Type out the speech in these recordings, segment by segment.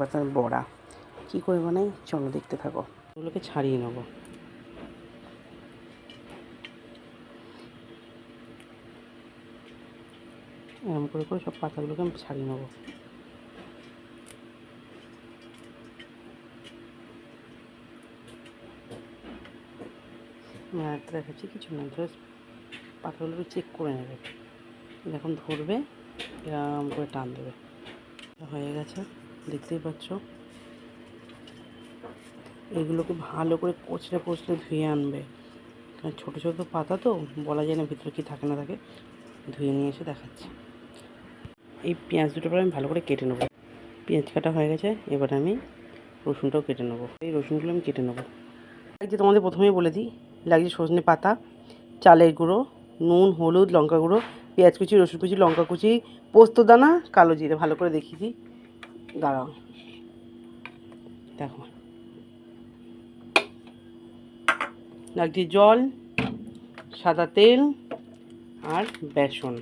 পাতার বড়া। কী করে বানাই চলো দেখতে থাকো। ওগুলোকে ছাড়িয়ে নেব। এরকম করে করে সব পাতাগুলোকে আমি ছাড়িয়ে নেব। আমি দেখাচ্ছি, কিছু না জাস্ট পাতাগুলোকে চেক করে নেবে। যখন ধরবে এরকম করে টান দেবে। হয়ে গেছে। দেখতেই পাচ্ছ? এগুলোকে ভালো করে কচলে কচলে ধুয়ে আনবে। কারণ ছোটো ছোটো পাতা তো, বলা যায় না ভিতরে কী থাকে না থাকে। ধুয়ে নিয়ে এসে দেখাচ্ছি। এই পেঁয়াজ দুটো আমি ভালো করে কেটে নেব। পেঁয়াজ কাটা হয়ে গেছে, এবার আমি রসুনটাও কেটে নেব। এই রসুনগুলো আমি কেটে নেব। যে তোমাদের প্রথমেই বলে দিই লাগছে সজনে পাতা, চালের গুঁড়ো, নুন, হলুদ, লঙ্কা গুঁড়ো, পেঁয়াজ কুচি, রসুন কুচি, লঙ্কা কুচি, পোস্ত দানা, কালো জিরে, ভালো করে দেখিয়ে দিই। দাঁড়াও। দেখো। লাগছে জল, সাদা তেল আর বেসন।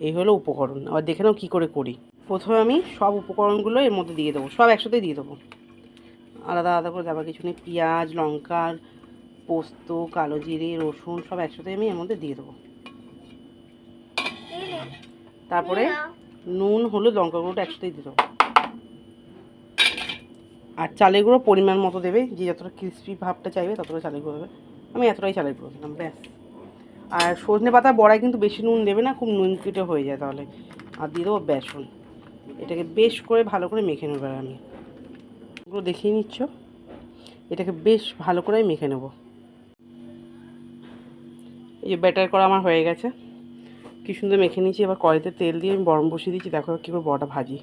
এই হলো উপকরণ। আবার দেখে নাও কী করে করি। প্রথমে আমি সব উপকরণগুলো এর মধ্যে দিয়ে দেবো। সব একসাথেই দিয়ে দেবো। আলাদা আলাদা করে দেওয়ার কিছু নেই। পেঁয়াজ লঙ্কার পোস্ত, কালো জিরে, রসুন সব একসাথে আমি এর মধ্যে দিয়ে দেবো। তারপরে নুন, হলুদ লঙ্কা গুঁড়োটা একসাথেই দিয়ে দেবো। আর চালের গুঁড়ো পরিমাণ মতো দেবে, যে যতটা ক্রিস্পি ভাবটা চাইবে ততটা চালের গুঁড়ো দেবে। আমি এতটাই চালের গুঁড়ো দিলাম, ব্যাস। আর সজনে পাতার বড়ায় কিন্তু বেশি নুন দেবে না, খুব নুন কেটে হয়ে যায় তাহলে। আর দিয়ে দেবো বেসন। এটাকে বেশ করে ভালো করে মেখে নেব এবার আমি। ওগুলো দেখিয়ে নিচ্ছ। এটাকে বেশ ভালো করে মেখে নেব। এই যে ব্যাটার করা আমার হয়ে গেছে। কি সুন্দর মেখে নিয়েছি, এবার কড়াইতে তেল দিয়ে আমি গরম বসিয়ে দিচ্ছি। দেখো কী করে ভাজি।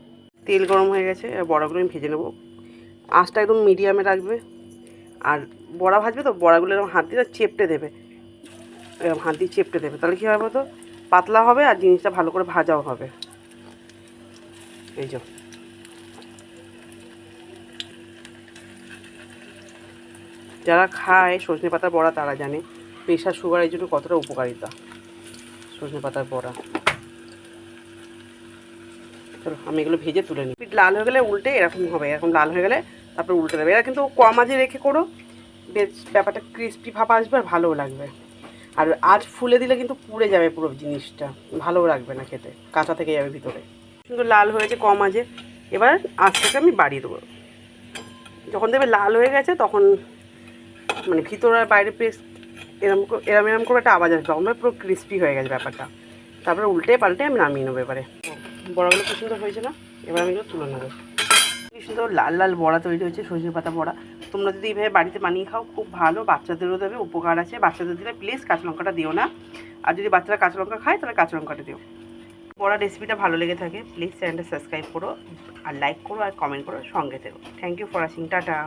তেল গরম হয়ে গেছে, এবার বড়াগুলো আমি ভেজে নেব। আঁচটা একদম মিডিয়ামে রাখবে। আর বড়া ভাজবে তো, বড়াগুলো এরকম হাত দিয়ে চেপটে দেবে। এরকম হাত দিয়ে চেপটে দেবে। তাহলে কী হবে তো পাতলা হবে আর জিনিসটা ভালো করে ভাজাও হবে। এই যে। যারা খায় সজনে পাতার বড়া তারা জানে, প্রেশার সুগারের জন্য কতটা উপকারিতা। সজনে পাতার চলো, আমি এগুলো ভেজে তুলে নিই। লাল হয়ে গেলে উল্টে এরকম হবে, এরকম লাল হয়ে গেলে তারপরে উল্টে দেবে। এরা কিন্তু কম আজে রেখে করো, বেশ ব্যাপারটা ক্রিস্পি ভাব আসবে আর ভালোও লাগবে। আর আজ ফুলে দিলে কিন্তু পুড়ে যাবে পুরো জিনিসটা, ভালোও লাগবে না খেতে, কাঁচা থেকে যাবে ভিতরে। সুন্দর লাল হয়েছে কম আজে এবার আঁচটাকে আমি বাড়িয়ে দেবো। যখন দেখবে লাল হয়ে গেছে, তখন মানে ভিতর আর বাইরে পেস্ট এরম এরম এরম করে একটা আওয়াজ আসবে। তখন পুরো ক্রিস্পি হয়ে গেছে ব্যাপারটা। তারপরে উল্টে পাল্টে আমি নামিয়ে নেব এবারে। বড়াগুলো কি সুন্দর হয়েছে না? এবার আমি এগুলো তুলে নেব। কি সুন্দর লাল লাল বড়া তৈরি হয়েছে সজনে পাতা বড়া। তোমরা যদি এইভাবে বাড়িতে বানিয়ে খাও, খুব ভালো। বাচ্চাদেরও দেবে, উপকার আছে। বাচ্চাদের দিলে প্লিজ কাঁচা লঙ্কাটা দিও না। আর যদি বাচ্চারা কাঁচা লঙ্কা খায়, তাহলে কাঁচা লঙ্কাটা দিও। বড়া রেসিপিটা ভালো লেগে থাকে প্লিজ চ্যানেলটা সাবস্ক্রাইব করো। আর লাইক করো, আর কমেন্ট করো, সঙ্গে থেকো। Thank you for watching tata.